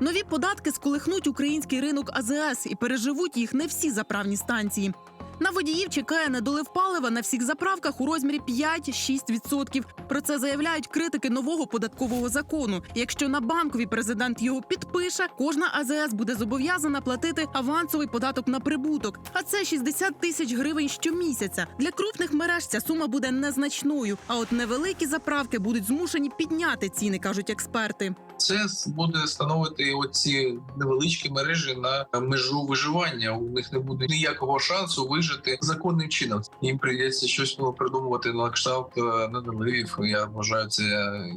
Нові податки сколихнуть український ринок АЗС і переживуть їх не всі заправні станції. На водіїв чекає недолив палива на всіх заправках у розмірі 5-6%. Про це заявляють критики нового податкового закону. Якщо на банковій президент його підпише, кожна АЗС буде зобов'язана платити авансовий податок на прибуток. А це 60 тисяч гривень щомісяця. Для крупних мереж ця сума буде незначною. А от невеликі заправки будуть змушені підняти ціни, кажуть експерти. Це буде становити оці невеличкі мережі на межу виживання. У них не буде ніякого шансу вижити законним чином. Їм прийдеться щось придумувати на кшталт е, недоливів. Я вважаю, це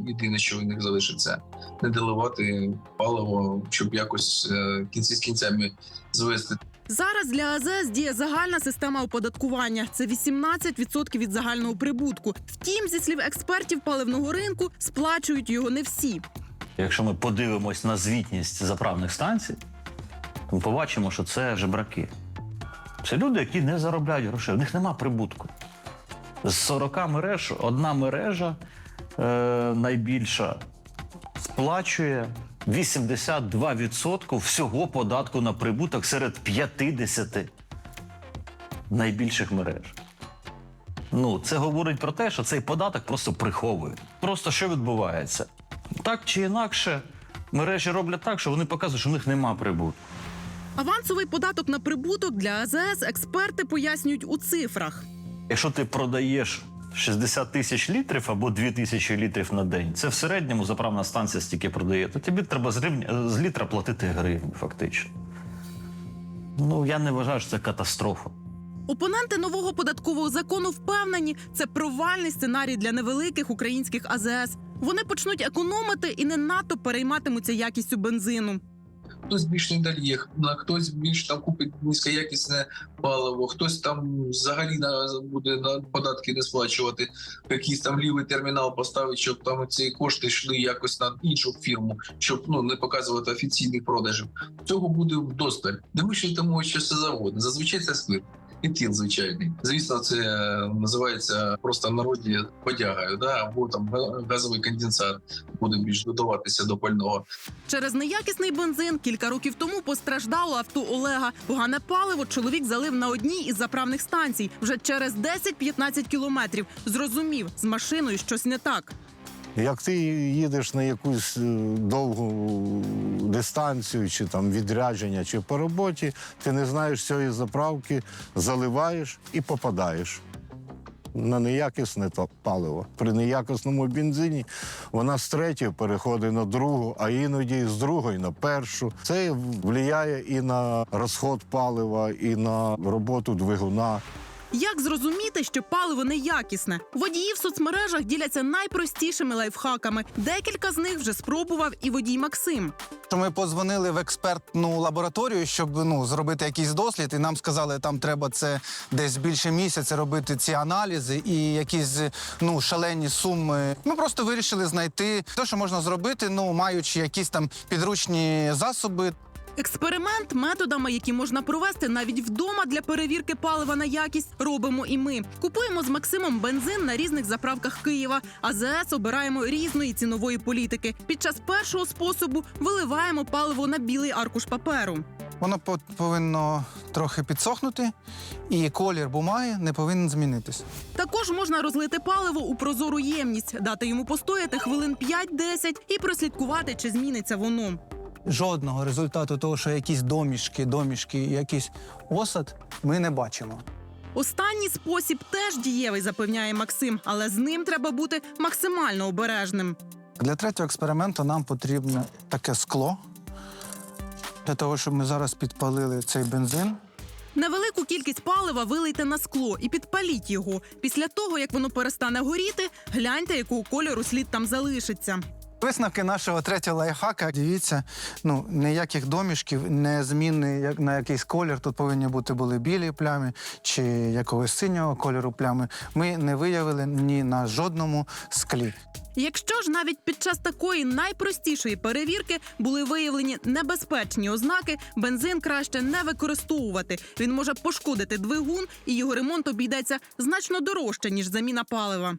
єдине, що у них залишиться. Не доливати паливо, щоб якось е, кінці з кінцями звести. Зараз для АЗС діє загальна система оподаткування. Це 18% від загального прибутку. Втім, зі слів експертів паливного ринку, сплачують його не всі. Якщо ми подивимось на звітність заправних станцій, то ми побачимо, що це жебраки. Це люди, які не заробляють грошей, у них нема прибутку. З 40 мереж одна мережа е, найбільша сплачує 82% всього податку на прибуток серед 50 найбільших мереж. Ну, це говорить про те, що цей податок просто приховують. Просто що відбувається? Так чи інакше, мережі роблять так, що вони показують, що в них нема прибутку. Авансовий податок на прибуток для АЗС експерти пояснюють у цифрах. Якщо ти продаєш 60 тисяч літрів або 2 тисячі літрів на день, це в середньому заправна станція стільки продає, то тобі треба з, гривня, з літра платити гривню, фактично. Ну, я не вважаю, що це катастрофа. Опоненти нового податкового закону впевнені, це провальний сценарій для невеликих українських АЗС. Вони почнуть економити і не надто перейматимуться якістю бензину. Хтось більш не дальє, хтось більш там купить низькоякісне паливо, хтось там взагалі на буде на податки не сплачувати, якийсь там лівий термінал поставить, щоб там ці кошти йшли якось на іншу фірму, щоб ну не показувати офіційних продажів. Цього буде вдосталь. Не вищитимуть що це завгодно. Зазвичай це спирт. Етил звичайний. Звісно, це е, називається просто в народі подягою, да? або там газовий конденсат буде більш додаватися до пального. Через неякісний бензин кілька років тому постраждало авто Олега. Погане паливо чоловік залив на одній із заправних станцій. Вже через 10-15 кілометрів зрозумів, з машиною щось не так. Як ти їдеш на якусь е, довгу дистанцію, чи там відрядження, чи по роботі, ти не знаєш цієї заправки, заливаєш і попадаєш на неякісне паливо. При неякісному бензині вона з третьої переходить на другу, а іноді з другої на першу. Це впливає і на розход палива, і на роботу двигуна. Як зрозуміти, що паливо неякісне? Водії в соцмережах діляться найпростішими лайфхаками. Декілька з них вже спробував і водій Максим. То ми подзвонили в експертну лабораторію, щоб ну зробити якийсь дослід, і нам сказали, там треба це десь більше місяця робити ці аналізи і якісь ну шалені суми. Ми просто вирішили знайти те, що можна зробити, ну маючи якісь там підручні засоби. Експеримент методами, які можна провести навіть вдома для перевірки палива на якість, робимо і ми. Купуємо з Максимом бензин на різних заправках Києва. АЗС обираємо різної цінової політики. Під час першого способу виливаємо паливо на білий аркуш паперу. Воно по- повинно трохи підсохнути, і колір бумаги не повинен змінитись. Також можна розлити паливо у прозору ємність, дати йому постояти хвилин 5-10 і прослідкувати, чи зміниться воно. Жодного результату того, що якісь домішки, домішки, якийсь осад, ми не бачимо. Останній спосіб теж дієвий, запевняє Максим, але з ним треба бути максимально обережним. Для третього експерименту нам потрібно таке скло. Для того, щоб ми зараз підпалили цей бензин. Невелику кількість палива вилийте на скло і підпаліть його. Після того, як воно перестане горіти, гляньте, якого кольору слід там залишиться. Висновки нашого третього лайфхака. Дивіться, ну ніяких домішків, не зміни на якийсь колір. Тут повинні бути були білі плями чи якогось синього кольору плями. Ми не виявили ні на жодному склі. Якщо ж навіть під час такої найпростішої перевірки були виявлені небезпечні ознаки, бензин краще не використовувати. Він може пошкодити двигун, і його ремонт обійдеться значно дорожче ніж заміна палива.